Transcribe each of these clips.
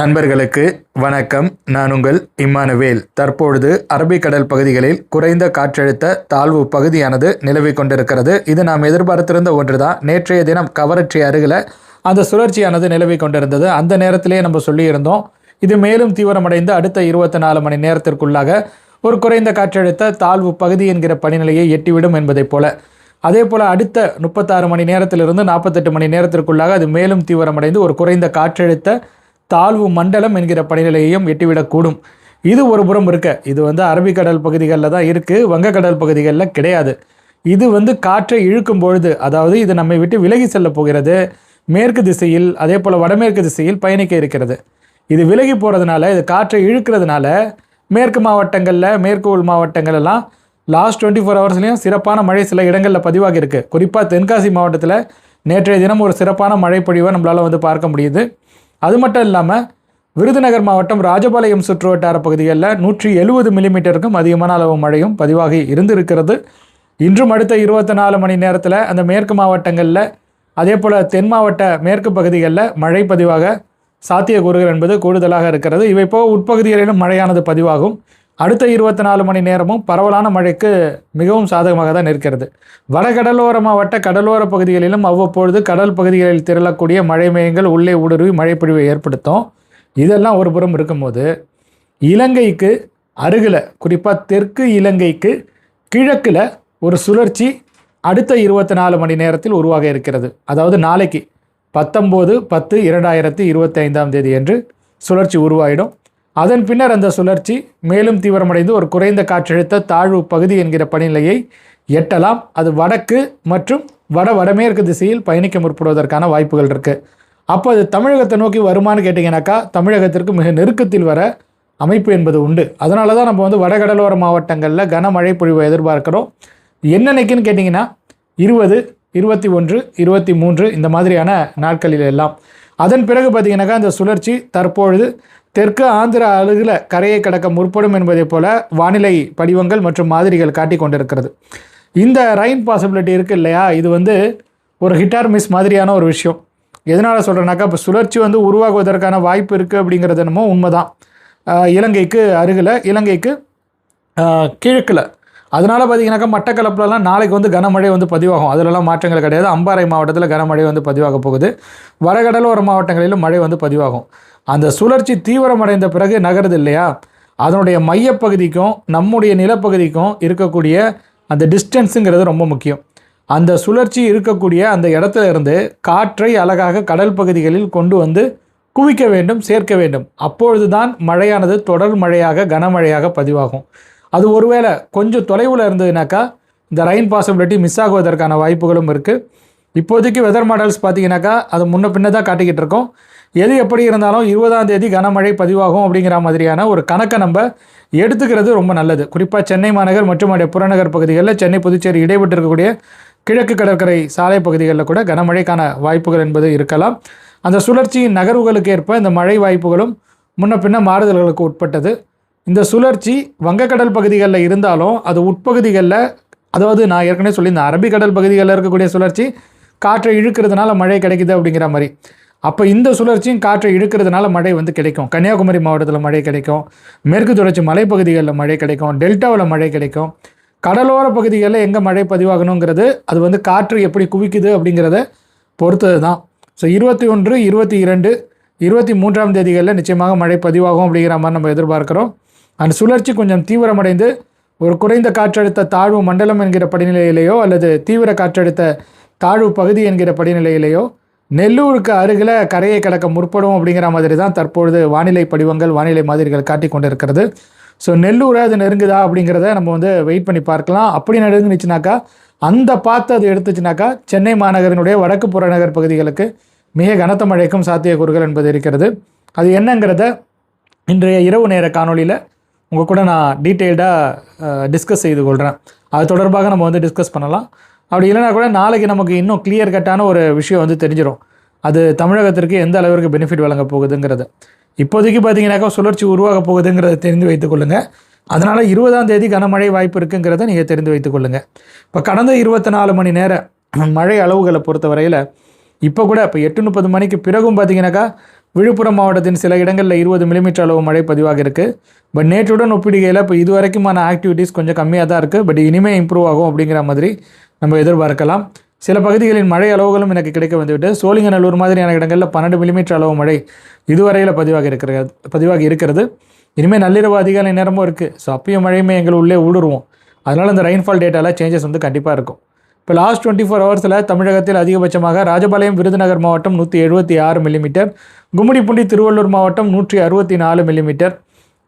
நண்பர்களுக்கு வணக்கம். நான் உங்கள் இம்மானுவேல். தற்பொழுது அரபிக்கடல் பகுதிகளில் குறைந்த காற்றழுத்த தாழ்வு பகுதியானது நிலவிக் கொண்டிருக்கிறது. இது நாம் எதிர்பார்த்திருந்த ஒன்றுதான். நேற்றைய தினம் கவரட்சி அருகில் அந்த சுழற்சியானது நிலவிக் கொண்டிருந்தது. அந்த நேரத்திலேயே நம்ம சொல்லியிருந்தோம். இது மேலும் தீவிரமடைந்து அடுத்த இருபத்தி நாலு மணி நேரத்திற்குள்ளாக ஒரு குறைந்த காற்றழுத்த தாழ்வு பகுதி என்கிற பணிநிலையை எட்டிவிடும் என்பதைப் போல. அதே போல் அடுத்த முப்பத்தாறு மணி நேரத்திலிருந்து நாற்பத்தெட்டு மணி நேரத்திற்குள்ளாக அது மேலும் தீவிரமடைந்து ஒரு குறைந்த காற்றழுத்த தாழ்வு மண்டலம் என்கிற பனிநிலையையும் எட்டிவிடக்கூடும். இது ஒரு புறம் இருக்க. இது வந்து அரபிக்கடல் பகுதிகளில் தான் இருக்குது வங்கக்கடல் பகுதிகளில் கிடையாது. இது வந்து காற்றை இழுக்கும் பொழுது அதாவது இது நம்மை விட்டு விலகி செல்ல போகிறது. மேற்கு திசையில் அதே போல் வடமேற்கு திசையில் பயணிக்க இருக்கிறது. இது விலகி போகிறதுனால இது காற்றை இழுக்கிறதுனால மேற்கு மாவட்டங்களில் மேற்கு உள் மாவட்டங்கள்லாம் லாஸ்ட் டுவெண்ட்டி ஃபோர் ஹவர்ஸ்லையும் சிறப்பான மழை சில இடங்களில் பதிவாகி இருக்குது குறிப்பாக தென்காசி மாவட்டத்தில் நேற்றைய தினம் ஒரு சிறப்பான மழை பொழிவை நம்மளால் வந்து பார்க்க முடியுது. அது மட்டும் இல்லாமல் விருதுநகர் மாவட்டம் ராஜபாளையம் சுற்றுவட்டார பகுதிகளில் நூற்றி எழுபது மில்லிமீட்டருக்கும் அதிகமான அளவு மழையும் பதிவாகி இருந்திருக்கிறது. இன்றும் அடுத்த இருபத்தி நாலு மணி நேரத்தில் அந்த மேற்கு மாவட்டங்களில் அதே போல் தென் மாவட்ட மேற்கு பகுதிகளில் மழை பதிவாக சாத்தியக்கூறுகள் என்பது கூடுதலாக இருக்கிறது. இவை போக உட்பகுதிகளிலும் மழையானது பதிவாகும். அடுத்த இருபத்தி நாலு மணி நேரமும் பரவலான மழைக்கு மிகவும் சாதகமாக தான் இருக்கிறது வடகடலோர மாவட்ட கடலோர பகுதிகளிலும் அவ்வப்பொழுது கடல் பகுதிகளில் திரளக்கூடிய மழை மேயங்கள் உள்ளே ஊடுருவி மழைப்பொழிவை ஏற்படுத்தும். இதெல்லாம் ஒரு புறம் இருக்கும்போது இலங்கைக்கு அருகில் குறிப்பாக தெற்கு இலங்கைக்கு கிழக்கில் ஒரு சுழற்சி அடுத்த இருபத்தி நாலு மணி நேரத்தில் உருவாக இருக்கிறது. அதாவது நாளைக்கு பத்தொம்போது பத்து இரண்டாயிரத்தி இருபத்தி ஐந்தாம் தேதி என்று சுழற்சி உருவாயிடும். அதன் பின்னர் அந்த சுழற்சி மேலும் தீவிரமடைந்து ஒரு குறைந்த காற்றழுத்த தாழ்வு பகுதி என்கிற பணிநிலையை எட்டலாம். அது வடக்கு மற்றும் வட வடமேற்கு திசையில் பயணிக்க முற்படுவதற்கான வாய்ப்புகள் இருக்குது அப்போ அது தமிழகத்தை நோக்கி வருமானு கேட்டிங்கனாக்கா தமிழகத்திற்கு மிக நெருக்கத்தில் வர அமைப்பு என்பது உண்டு. அதனால தான் நம்ம வந்து வடகடலோர மாவட்டங்களில் கனமழை பொழிவை எதிர்பார்க்கிறோம். என்னன்னைக்குன்னு கேட்டிங்கன்னா இருபது இருபத்தி ஒன்று இருபத்தி மூன்று இந்த மாதிரியான நாட்களில் எல்லாம் அதன் பிறகு பார்த்தீங்கன்னாக்கா அந்த சுழற்சி தற்பொழுது தெற்கு ஆந்திரா அருகில் கரையை கடக்க முற்படும் என்பதைப் போல வானிலை படிவங்கள் மற்றும் மாதிரிகள் காட்டிக் கொண்டிருக்கிறது. இந்த ரைன் பாசிபிலிட்டி இருக்குது இல்லையா? இது வந்து ஒரு ஹிட்டார் மிஸ் மாதிரியான ஒரு விஷயம். எதனால் சொல்கிறேன்னாக்கா இப்போ சுழற்சி வந்து உருவாகுவதற்கான வாய்ப்பு இருக்குது அப்படிங்கிறது என்னமோ உண்மைதான். இலங்கைக்கு அருகில் இலங்கைக்கு கிழக்கில் அதனால் பார்த்தீங்கன்னாக்கா மட்டக்களப்புலலாம் நாளைக்கு வந்து கனமழை வந்து பதிவாகும். அதிலலாம் மாற்றங்கள் கிடையாது. அம்பாறை மாவட்டத்தில் கனமழை வந்து பதிவாக போகுது. வடகடலோர மாவட்டங்களிலும் மழை வந்து பதிவாகும். அந்த சுழற்சி தீவிரமடைந்த பிறகு நகருது இல்லையா? அதனுடைய மையப்பகுதிக்கும் நம்முடைய நிலப்பகுதிக்கும் இருக்கக்கூடிய அந்த டிஸ்டன்ஸுங்கிறது ரொம்ப முக்கியம். அந்த சுழற்சி இருக்கக்கூடிய அந்த இடத்துல இருந்து காற்றை அழகாக கடல் பகுதிகளில் கொண்டு வந்து குவிக்க வேண்டும் சேர்க்க வேண்டும். அப்பொழுது தான் மழையானது தொடர் மழையாக கனமழையாக பதிவாகும். அது ஒருவேளை கொஞ்சம் தொலைவில் இருந்ததுனாக்கா இந்த ரெயின் பாசிபிலிட்டி மிஸ் ஆகுவதற்கான வாய்ப்புகளும் இருக்குது இப்போதைக்கு வெதர் மாடல்ஸ் பார்த்தீங்கன்னாக்கா அது முன்ன பின்ன தான் காட்டிக்கிட்டு இருக்கோம். எது எப்படி இருந்தாலும் இருபதாம் தேதி கனமழை பதிவாகும் அப்படிங்கிற மாதிரியான ஒரு கணக்கை நம்ம எடுத்துக்கிறது ரொம்ப நல்லது. குறிப்பாக சென்னை மாநகர் மற்றும் அதோடைய புறநகர் பகுதிகளில் சென்னை புதுச்சேரி இடைப்பட்டு இருக்கக்கூடிய கிழக்கு கடற்கரை சாலை பகுதிகளில் கூட கனமழைக்கான வாய்ப்புகள் என்பது இருக்கலாம். அந்த சுழற்சியின் நகர்வுகளுக்கு ஏற்ப இந்த மழை வாய்ப்புகளும் முன்ன பின்ன மாறுதல்களுக்கு உட்பட்டது. இந்த சுழற்சி வங்கக்கடல் பகுதிகளில் இருந்தாலும் அது உட்பகுதிகளில் அதாவது நான் ஏற்கனவே சொல்லியிருந்தேன் அரபிக்கடல் பகுதிகளில் இருக்கக்கூடிய சுழற்சி காற்றை இழுக்கிறதுனால மழை கிடைக்குது அப்படிங்கிற மாதிரி. அப்போ இந்த சுழற்சியும் காற்றை இழுக்கிறதுனால மழை வந்து கிடைக்கும். கன்னியாகுமரி மாவட்டத்தில் மழை கிடைக்கும். மேற்கு தொடர்ச்சி மலைப்பகுதிகளில் மழை கிடைக்கும். டெல்டாவில் மழை கிடைக்கும். கடலோர பகுதிகளில் எங்கே மழை பதிவாகணுங்கிறது அது வந்து காற்று எப்படி குவிக்குது அப்படிங்கிறத பொறுத்தது தான் ஸோ இருபத்தி ஒன்று இருபத்தி இரண்டு இருபத்தி மூன்றாம் தேதிகளில் நிச்சயமாக மழை பதிவாகும் அப்படிங்கிற மாதிரி நம்ம எதிர்பார்க்குறோம். அந்த சுழற்சி கொஞ்சம் தீவிரமடைந்து ஒரு குறைந்த காற்றழுத்த தாழ்வு மண்டலம் என்கிற படிநிலையிலேயோ அல்லது தீவிர காற்றழுத்த தாழ்வு பகுதி என்கிற படிநிலையிலேயோ நெல்லூருக்கு அருகில் கரையை கடக்க முற்படும் அப்படிங்கிற மாதிரி தான் தற்பொழுது வானிலை படிவங்கள் வானிலை மாதிரிகள் காட்டி கொண்டிருக்கிறது. ஸோ நெல்லூரை அது நெருங்குதா அப்படிங்கிறத நம்ம வந்து வெயிட் பண்ணி பார்க்கலாம். அப்படி நெருங்குனுச்சுனாக்கா அந்த பார்த்து அது எடுத்துச்சுனாக்கா சென்னை மாநகரினுடைய வடக்கு புறநகர் பகுதிகளுக்கு மிக கனத்த மழைக்கும் சாத்தியக்கூறுகள் என்பது இருக்கிறது. அது என்னங்கிறத இன்றைய இரவு நேர காணொளியில் உங்கள் கூட நான் டீட்டெயில்டாக டிஸ்கஸ் செய்து கொள்கிறேன் அது தொடர்பாக நம்ம வந்து டிஸ்கஸ் பண்ணலாம். அப்படி இல்லைனா கூட நாளைக்கு நமக்கு இன்னும் கிளியர் கட்டான ஒரு விஷயம் வந்து தெரிஞ்சிடும் அது தமிழகத்திற்கு எந்த அளவிற்கு பெனிஃபிட் வழங்க போகுதுங்கிறது. இப்போதைக்கு பார்த்தீங்கன்னாக்கா சுழற்சி உருவாக போகுதுங்கிறத தெரிந்து வைத்துக்கொள்ளுங்க அதனால் இருபதாம் தேதி கனமழை வாய்ப்பு இருக்குங்கிறத நீங்கள் தெரிந்து வைத்துக்கொள்ளுங்கள் இப்போ கடந்த இருபத்தி நாலு மணி நேர மழை அளவுகளை பொறுத்த வரையில் இப்போ கூட இப்போ எட்டு முப்பது மணிக்கு பிறகும் பார்த்தீங்கன்னாக்கா விழுப்புரம் மாவட்டத்தின் சில இடங்களில் இருபது மில்லிமீட்டர் அளவு மழை பதிவாக இருக்குது பட் நேற்றுடன் ஒப்பிடுகையில் இப்போ இது வரைக்குமான ஆக்டிவிட்டீஸ் கொஞ்சம் கம்மியாக தான் இருக்குது பட் இனிமேல் இம்ப்ரூவ் ஆகும் அப்படிங்கிற மாதிரி நம்ம எதிர்பார்க்கலாம். சில பகுதிகளின் மழை அளவுகளும் எனக்கு கிடைக்க வந்துவிட்டு சோழிங்கநல்லூர் மாதிரியான இடங்களில் பன்னெண்டு மில்லிமீட்டர் அளவு மழை இதுவரையில் பதிவாக இருக்கிறது பதிவாக இருக்கிறது. இனிமேல் நள்ளிரவு அதிகாலை நேரமும் இருக்குது ஸோ அப்பயும் மழையுமே எங்கள் உள்ளே ஊடுருவோம். அதனால் அந்த ரெயின்ஃபால் டேட்டாவில் சேஞ்சஸ் வந்து கண்டிப்பாக இருக்கும். இப்போ லாஸ்ட் டுவெண்ட்டி ஃபோர் ஹவர்ஸில் தமிழகத்தில் அதிகபட்சமாக ராஜபாளையம் விருதுநகர் மாவட்டம் நூற்றி எழுபத்தி ஆறு மில்லிமீட்டர் கும்மிடிப்பூண்டி திருவள்ளூர் மாவட்டம் நூற்றி அறுபத்தி நாலு மில்லிமீட்டர்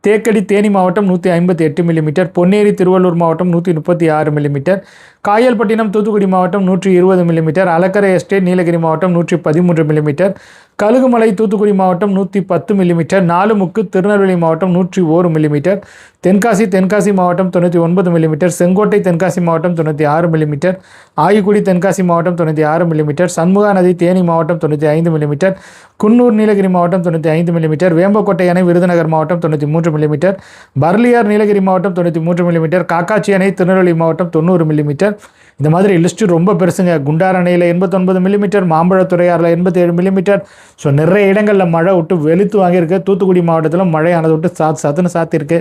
தேக்கடி தேனி மாவட்டம் நூற்றி ஐம்பத்தி எட்டு மில்லிமீட்டர் பொன்னேரி திருவள்ளூர் மாவட்டம் நூற்றி முப்பத்தி ஆறு மில்லிமீட்டர் காயல்பட்டினம் தூத்துக்குடி மாவட்டம் நூற்றி இருபது மில்லிமீட்டர் அலக்கரை எஸ்டேட் நீலகிரி மாவட்டம் நூற்றி பதிமூன்று மில்லிமீட்டர் கழுகுமலை தூத்துக்குடி மாவட்டம் நூற்றி பத்து மில்லிமீட்டர் நாலுமுக்கு திருநெல்வேலி மாவட்டம் நூற்றி ஓரு மில்லிமீட்டர் தென்காசி தென்காசி மாவட்டம் தொண்ணூற்றி ஒன்பது மில்லிமீட்டர் செங்கோட்டை தென்காசி மாவட்டம் தொண்ணூற்றி ஆறு மில்லிமீட்டர் ஆயுக்குடி தென்காசி மாவட்டம் தொண்ணூற்றி ஆறு மில்லிமீட்டர் சண்முகா நதி தேனி மாவட்டம் தொண்ணூற்றி ஐந்து மில்லிமீட்டர் குன்னூர் நீலகிரி மாவட்டம் தொண்ணூற்றி ஐந்து மில்லிமீட்டர் வேம்பக்கோட்டை அணை விருதுநகர் மாவட்டம் தொண்ணூற்றி மூன்று மில்லிமீட்டர் பர்லியார் நீலகிரி மாவட்டம் தொண்ணூற்றி மூன்று மில்லிமீட்டர் காக்காச்சி அணை திருநெல்வேலி மாவட்டம் தொண்ணூறு மில்லிமீட்டர் இந்த மாதிரி லிஸ்ட்டு ரொம்ப பெருசுங்க. குண்டார் அணையில் எண்பத்தொன்பது மில்லிமீட்டர் மாம்பழத்துறையாரில் எண்பத்தி ஏழு மில்லிமீட்டர் ஸோ நிறைய இடங்களில் மழை விட்டு வெளுத்து வாங்கியிருக்கு. தூத்துக்குடி மாவட்டத்தில் மழையானது விட்டு சாத்து சாத்துன்னு சாத்திருக்கு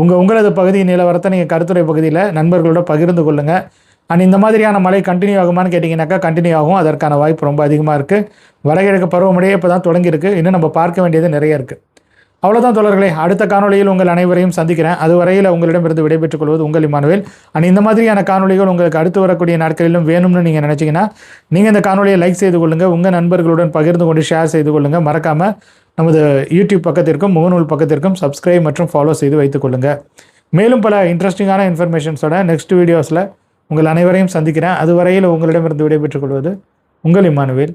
உங்கள் உங்களது பகுதி நிலவரத்தை நீங்கள் கருத்துறை பகுதியில் நண்பர்களோட பகிர்ந்து கொள்ளுங்கள் அண்ட் இந்த மாதிரியான மழை கண்டினியூ ஆகுமான்னு கேட்டிங்கனாக்கா கண்டினியூ ஆகும். அதற்கான வாய்ப்பு ரொம்ப அதிகமாக இருக்குது வடகிழக்கு பருவமழையே இப்போ தான் தொடங்கியிருக்கு. இன்னும் நம்ம பார்க்க வேண்டியது நிறைய இருக்குது அவ்வளோதான் தொடர்களே அடுத்த காணொலியில் உங்கள் அனைவரையும் சந்திக்கிறேன். அதுவரையில் உங்களிடமிருந்து விடைபெற்றுக் கொள்வது உங்கள் இமானுவேல். அண்ட் இந்த மாதிரியான காணொலிகள் உங்களுக்கு அடுத்து வரக்கூடிய நாட்களிலும் வேணும்னு நீங்கள் நினச்சிங்கன்னா நீங்கள் இந்த காணொலியை லைக் செய்து கொள்ளுங்கள் உங்கள் நண்பர்களுடன் பகிர்ந்து கொண்டு ஷேர் செய்து கொள்ளுங்கள் மறக்காமல் நமது யூடியூப் பக்கத்திற்கும் முகநூல் பக்கத்திற்கும் சப்ஸ்கிரைப் மற்றும் ஃபாலோ செய்து வைத்துக் கொள்ளுங்கள் மேலும் பல இன்ட்ரெஸ்டிங்கான இன்ஃபர்மேஷன்ஸோட நெக்ஸ்ட் வீடியோஸில் உங்கள் அனைவரையும் சந்திக்கிறேன். அதுவரையில் உங்களிடமிருந்து விடைபெற்றுக் கொள்வது உங்கள் இம்மானுவேல்.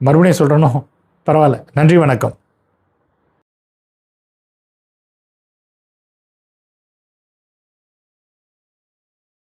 மறுபடியும் சொல்கிறனோ பரவாயில்ல. நன்றி வணக்கம்.